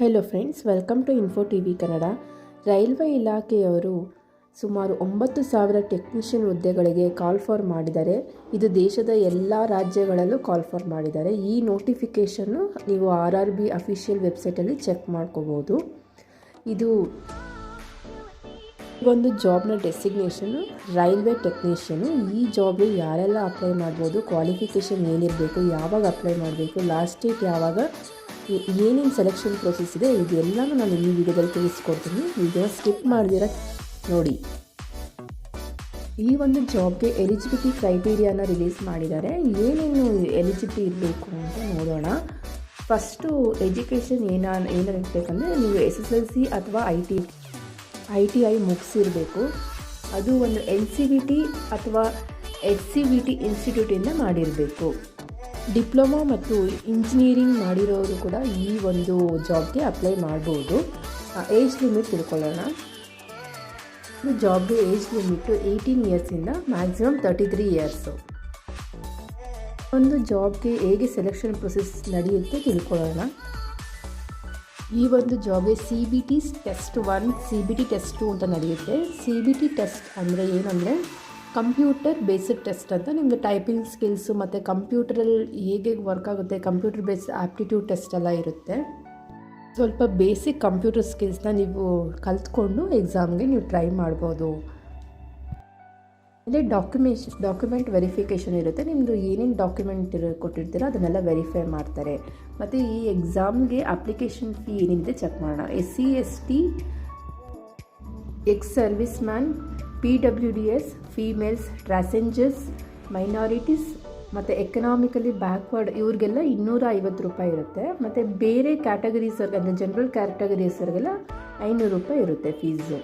Hello friends welcome to info T V Kannada railway ಇಲಾಖೆಯವರು ಸುಮಾರು ಒಂಬತ್ತು ಸಾವಿರ ಟೆಕ್ನಿಷಿಯನ್ ಹುದ್ದೆಗಳಿಗೆ ಕಾಲ್ ಫಾರ್ ಮಾಡಿದ್ದಾರೆ ಇದು ದೇಶದ ಎಲ್ಲ ರಾಜ್ಯಗಳಲ್ಲೂ ಕಾಲ್ ಫಾರ್ ಮಾಡಿದ್ದಾರೆ ಈ ನೋಟಿಫಿಕೇಷನ್ನು ನೀವು ಆರ್ ಆರ್ ಬಿ ಅಫಿಷಿಯಲ್ ವೆಬ್ಸೈಟಲ್ಲಿ ಚೆಕ್ ಮಾಡ್ಕೋಬೋದು. ಇದು ಒಂದು ಜಾಬ್ನ ಡೆಸಿಗ್ನೇಷನು ರೈಲ್ವೆ ಟೆಕ್ನಿಷಿಯನು ಈ ಜಾಬ್ಗೆ ಯಾರೆಲ್ಲ ಅಪ್ಲೈ ಮಾಡ್ಬೋದು ಕ್ವಾಲಿಫಿಕೇಷನ್ ಏನಿರಬೇಕು, ಯಾವಾಗ ಅಪ್ಲೈ ಮಾಡಬೇಕು ಲಾಸ್ಟ್ ಡೇಟ್ ಯಾವಾಗ ಏನೇನು ಸೆಲೆಕ್ಷನ್ ಪ್ರೊಸೆಸ್ ಇದೆ, ಇದೆಲ್ಲನೂ ನಾನು ಈ ವಿಡಿಯೋದಲ್ಲಿ ತಿಳಿಸ್ಕೊಡ್ತೀನಿ. ವಿಡಿಯೋ ಸ್ಕಿಪ್ ಮಾಡಿದಿರ ನೋಡಿ. ಈ ಒಂದು ಜಾಬ್ಗೆ ಎಲಿಜಿಬಿಲಿಟಿ ಕ್ರೈಟೀರಿಯಾನ ರಿಲೀಸ್ ಮಾಡಿದ್ದಾರೆ. ಏನೇನು ಎಲಿಜಿಬಿಲಿಟಿ ಇರಬೇಕು ಅಂತ ನೋಡೋಣ. ಫಸ್ಟು ಎಜುಕೇಷನ್ ಏನ ಏನಿರಬೇಕಂದ್ರೆ ನೀವು ಎಸ್ ಎಸ್ ಎಲ್ ಸಿ ಅಥವಾ I T I T I ಮುಗಿಸಿರಬೇಕು ಅದು ಒಂದು ಎನ್ ಸಿ ಬಿ ಟಿ ಅಥವಾ ಎಚ್ ಸಿ ಬಿ ಟಿ ಇನ್ಸ್ಟಿಟ್ಯೂಟಿಂದ ಮಾಡಿರಬೇಕು. ಡಿಪ್ಲೊಮಾ ಮತ್ತು ಇಂಜಿನಿಯರಿಂಗ್ ಮಾಡಿರೋರು ಕೂಡ ಈ ಒಂದು ಜಾಬ್ಗೆ ಅಪ್ಲೈ ಮಾಡ್ಬೋದು. ಏಜ್ ಲಿಮಿಟ್ ತಿಳ್ಕೊಳ್ಳೋಣ. ಇದು ಜಾಬ್ಗೆ ಏಜ್ ಲಿಮಿಟು ಏಯ್ಟೀನ್ ಇಯರ್ಸಿಂದ ಮ್ಯಾಕ್ಸಿಮಮ್ ತರ್ಟಿ ತ್ರೀ ಇಯರ್ಸು. ಒಂದು ಜಾಬ್ಗೆ ಹೇಗೆ ಸೆಲೆಕ್ಷನ್ ಪ್ರೊಸೆಸ್ ನಡೆಯುತ್ತೆ ತಿಳ್ಕೊಳ್ಳೋಣ. ಈ ಒಂದು ಜಾಬ್ಗೆ C B T test one, C B T test ಅಂತ ನಡೆಯುತ್ತೆ. ಸಿ ಬಿ ಟಿ ಟೆಸ್ಟ್ ಅಂದರೆ ಏನಂದರೆ ಕಂಪ್ಯೂಟರ್ ಬೇಸಿಕ್ ಟೆಸ್ಟ್ ಅಂತ ನಿಮ್ಮದು ಟೈಪಿಂಗ್ ಸ್ಕಿಲ್ಸು ಮತ್ತು ಕಂಪ್ಯೂಟ್ರಲ್ಲಿ ಹೇಗೆ ವರ್ಕ್ ಆಗುತ್ತೆ ಕಂಪ್ಯೂಟರ್ ಬೇಸ್ ಆ್ಯಪ್ಟಿಟ್ಯೂಡ್ ಟೆಸ್ಟ್ ಎಲ್ಲ ಇರುತ್ತೆ. ಸ್ವಲ್ಪ ಬೇಸಿಕ್ ಕಂಪ್ಯೂಟರ್ ಸ್ಕಿಲ್ಸ್ನ ನೀವು ಕಲ್ತ್ಕೊಂಡು ಎಕ್ಸಾಮ್ಗೆ ನೀವು ಟ್ರೈ ಮಾಡ್ಬೋದು. ಅಂದರೆ ಡಾಕ್ಯುಮೆಂಟ್ ಡಾಕ್ಯುಮೆಂಟ್ ವೆರಿಫಿಕೇಷನ್ ಇರುತ್ತೆ. ನಿಮ್ಮದು ಏನೇನು ಡಾಕ್ಯುಮೆಂಟ್ ಕೊಟ್ಟಿರ್ತೀರೋ ಅದನ್ನೆಲ್ಲ ವೆರಿಫೈ ಮಾಡ್ತಾರೆ. ಮತ್ತು ಈ ಎಕ್ಸಾಮ್ಗೆ ಅಪ್ಲಿಕೇಶನ್ ಫೀ ಏನಿದೆ ಚೆಕ್ ಮಾಡೋಣ. S C S T ex service man P W D S females transgenders minorities ಮತ್ತು ಎಕನಾಮಿಕಲಿ ಬ್ಯಾಕ್ವರ್ಡ್ ಇವ್ರಿಗೆಲ್ಲ ಇನ್ನೂರ ಐವತ್ತು ರೂಪಾಯಿ ಇರುತ್ತೆ. ಮತ್ತು ಬೇರೆ ಕ್ಯಾಟಗರೀಸರ್ಗೆ ಅಂದರೆ ಜನರಲ್ ಕ್ಯಾಟಗರೀಸರ್ಗೆಲ್ಲ ಐನೂರು ರೂಪಾಯಿ ಇರುತ್ತೆ ಫೀಸು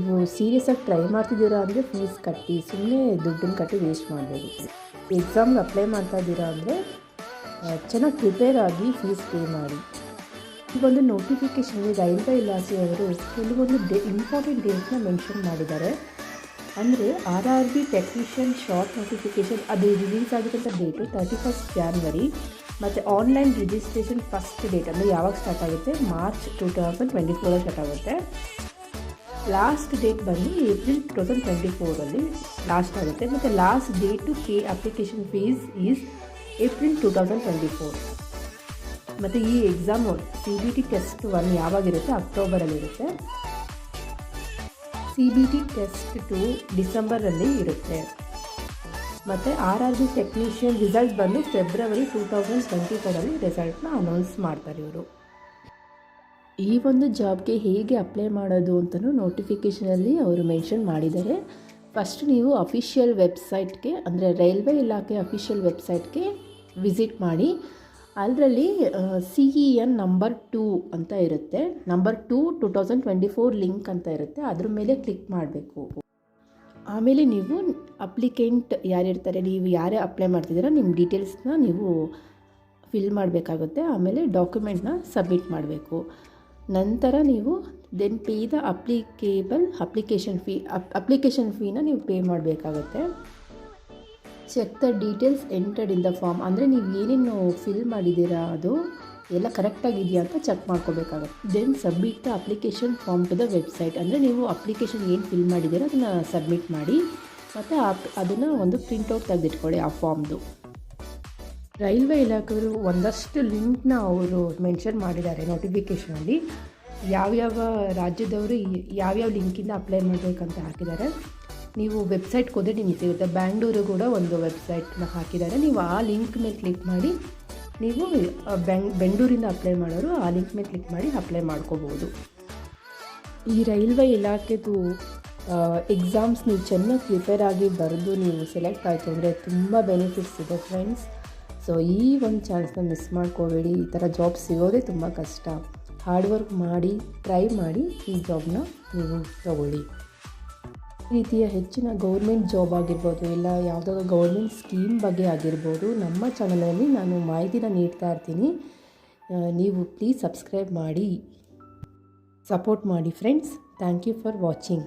ನೀವು ಸೀರಿಯಸ್ ಆಗಿ ಟ್ರೈ ಮಾಡ್ತಿದ್ದೀರಾ ಅಂದರೆ ಫೀಸ್ ಕಟ್ಟಿ ಸುಮ್ಮನೆ ದುಡ್ಡನ್ನು ಕಟ್ಟಿ ವೇಸ್ಟ್ ಮಾಡಬೇಕು ಎಕ್ಸಾಮ್ಗೆ ಅಪ್ಲೈ ಮಾಡ್ತಾ ಇದ್ದೀರಾ ಅಂದರೆ ಚೆನ್ನಾಗಿ ಪ್ರಿಪೇರ್ ಆಗಿ ಫೀಸ್ ಪೇ ಮಾಡಿ. ಈ ಒಂದು ನೋಟಿಫಿಕೇಷನ್ ರೈಲ್ವೆ ಇಲಾಖೆಯವರು ಕೆಲವೊಂದು ಡೇ ಇಂಪಾರ್ಟೆಂಟ್ ಡೇಟ್ನ ಮೆನ್ಷನ್ ಮಾಡಿದ್ದಾರೆ. ಅಂದರೆ R R B technician short notification ಅದು ರಿಲೀಸ್ ಆಗಿರೋಂಥ ಡೇಟು ತರ್ಟಿ ಫಸ್ಟ್ ಜಾನ್ವರಿ ಮತ್ತು ಆನ್ಲೈನ್ ರಿಜಿಸ್ಟ್ರೇಷನ್ ಫಸ್ಟ್ ಡೇಟ್ ಅಂದರೆ ಯಾವಾಗ ಸ್ಟಾರ್ಟ್ ಆಗುತ್ತೆ? ಮಾರ್ಚ್ ಟು ತೌಸಂಡ್ ಟ್ವೆಂಟಿ ಫೋರಲ್ಲಿ ಸ್ಟಾರ್ಟ್ ಆಗುತ್ತೆ. ಲಾಸ್ಟ್ ಡೇಟ್ ಬಂದು ಏಪ್ರಿಲ್ ಟು ತೌಸಂಡ್ ಟ್ವೆಂಟಿ ಫೋರಲ್ಲಿ ಲಾಸ್ಟ್ ಆಗುತ್ತೆ. ಮತ್ತು last date pay application fees is April two thousand twenty four ಮತ್ತು ಈ exam C B T test one ಯಾವಾಗಿರುತ್ತೆ? ಅಕ್ಟೋಬರಲ್ಲಿರುತ್ತೆ. C B T test two ಡಿಸೆಂಬರಲ್ಲಿ ಇರುತ್ತೆ. ಮತ್ತು R R B technician result ಬಂದು February two thousand twenty ಫೋರಲ್ಲಿ ರಿಸಲ್ಟ್ನ announce ಮಾಡ್ತಾರೆ ಇವರು. ಈ ಒಂದು ಜಾಬ್ಗೆ ಹೇಗೆ ಅಪ್ಲೈ ಮಾಡೋದು ಅಂತಲೂ ನೋಟಿಫಿಕೇಷನಲ್ಲಿ ಅವರು ಮೆನ್ಷನ್ ಮಾಡಿದ್ದಾರೆ. ಫಸ್ಟ್ ನೀವು ಅಫಿಷಿಯಲ್ ವೆಬ್ಸೈಟ್ಗೆ ಅಂದರೆ ರೈಲ್ವೆ ಇಲಾಖೆ ಅಫಿಷಿಯಲ್ ವೆಬ್ಸೈಟ್ಗೆ ವಿಸಿಟ್ ಮಾಡಿ. ಅದರಲ್ಲಿ C E N number two ಅಂತ ಇರುತ್ತೆ. Number two two thousand twenty four link ಅಂತ ಇರುತ್ತೆ. ಅದ್ರ ಮೇಲೆ ಕ್ಲಿಕ್ ಮಾಡಬೇಕು. ಆಮೇಲೆ ನೀವು ಅಪ್ಲಿಕೆಂಟ್ ಯಾರಿರ್ತಾರೆ ನೀವು ಯಾರೇ ಅಪ್ಲೈ ಮಾಡ್ತಿದ್ದೀರಾ, ನಿಮ್ಮ ಡೀಟೇಲ್ಸ್ನ ನೀವು ಫಿಲ್ ಮಾಡಬೇಕಾಗುತ್ತೆ. ಆಮೇಲೆ ಡಾಕ್ಯುಮೆಂಟ್ನ ಸಬ್ಮಿಟ್ ಮಾಡಬೇಕು. ನಂತರ ನೀವು then pay the applicable application fee app application ಫೀನ ನೀವು ಪೇ ಮಾಡಬೇಕಾಗುತ್ತೆ. Check the details entered in the form ಅಂದರೆ ನೀವು ಏನೇನು ಫಿಲ್ ಮಾಡಿದ್ದೀರಾ ಅದು ಎಲ್ಲ ಕರೆಕ್ಟಾಗಿದೆಯಾ ಅಂತ ಚೆಕ್ ಮಾಡ್ಕೋಬೇಕಾಗುತ್ತೆ. Then submit the application form to the website ಅಂದರೆ ನೀವು ಅಪ್ಲಿಕೇಶನ್ ಏನು ಫಿಲ್ ಮಾಡಿದ್ದೀರಾ ಅದನ್ನು ಸಬ್ಮಿಟ್ ಮಾಡಿ. ಮತ್ತು ಅದನ್ನು ಒಂದು ಪ್ರಿಂಟೌಟ್ ತೆಗೆದಿಟ್ಕೊಳ್ಳಿ ಆ ಫಾರ್ಮ್ದು ರೈಲ್ವೆ ಇಲಾಖೆಯವರು ಒಂದಷ್ಟು ಲಿಂಕ್ನ ಅವರು ಮೆನ್ಷನ್ ಮಾಡಿದ್ದಾರೆ ನೋಟಿಫಿಕೇಷನಲ್ಲಿ ಯಾವ್ಯಾವ ರಾಜ್ಯದವರು ಯಾವ್ಯಾವ ಲಿಂಕಿಂದ ಅಪ್ಲೈ ಮಾಡಬೇಕಂತ ಹಾಕಿದ್ದಾರೆ. ನೀವು ವೆಬ್ಸೈಟ್ಗೆ ಹೋದರೆ ನಿಮಗೆ ಸಿಗುತ್ತೆ. ಬ್ಯಾಂಗ್ಳೂರು ಕೂಡ ಒಂದು ವೆಬ್ಸೈಟ್ನ ಹಾಕಿದ್ದಾರೆ. ನೀವು ಆ ಲಿಂಕ್ ಮೇಲೆ ಕ್ಲಿಕ್ ಮಾಡಿ, ನೀವು ಬೆಂಗ್ ಬೆಂಗಳೂರಿಂದ ಅಪ್ಲೈ ಮಾಡೋರು, ಆ ಲಿಂಕ್ ಮೇಲೆ ಕ್ಲಿಕ್ ಮಾಡಿ ಅಪ್ಲೈ ಮಾಡ್ಕೋಬೋದು. ಈ ರೈಲ್ವೆ ಇಲಾಖೆದು ಎಕ್ಸಾಮ್ಸ್ ನೀವು ಚೆನ್ನಾಗಿ ಪ್ರಿಪೇರ್ ಆಗಿ ಬರೆದು ನೀವು ಸೆಲೆಕ್ಟ್ ಆಯಿತು ಅಂದರೆ ತುಂಬ ಬೆನಿಫಿಟ್ಸ್ ಇದೆ ಫ್ರೆಂಡ್ಸ್ ಸೊ ಈ ಒಂದು ಚಾನ್ಸ್ನ ಮಿಸ್ ಮಾಡ್ಕೋಬೇಡಿ. ಈ ಥರ ಜಾಬ್ ಸಿಗೋದೇ ತುಂಬ ಕಷ್ಟ. ಹಾರ್ಡ್ ವರ್ಕ್ ಮಾಡಿ ಟ್ರೈ ಮಾಡಿ ಈ ಜಾಬ್ನ ನೀವು ತಗೊಳ್ಳಿ. ರೀತಿಯ ಹೆಚ್ಚಿನ ಗೌರ್ಮೆಂಟ್ ಜಾಬ್ ಆಗಿರ್ಬೋದು ಇಲ್ಲ ಯಾವುದಾದ್ರು ಗೌರ್ಮೆಂಟ್ ಸ್ಕೀಮ್ ಬಗ್ಗೆ ಆಗಿರ್ಬೋದು, ನಮ್ಮ ಚಾನಲಲ್ಲಿ ನಾನು ಮಾಹಿತಿನ ನೀಡ್ತಾ ಇರ್ತೀನಿ. ನೀವು ಪ್ಲೀಸ್ ಸಬ್ಸ್ಕ್ರೈಬ್ ಮಾಡಿ ಸಪೋರ್ಟ್ ಮಾಡಿ friends thank you for watching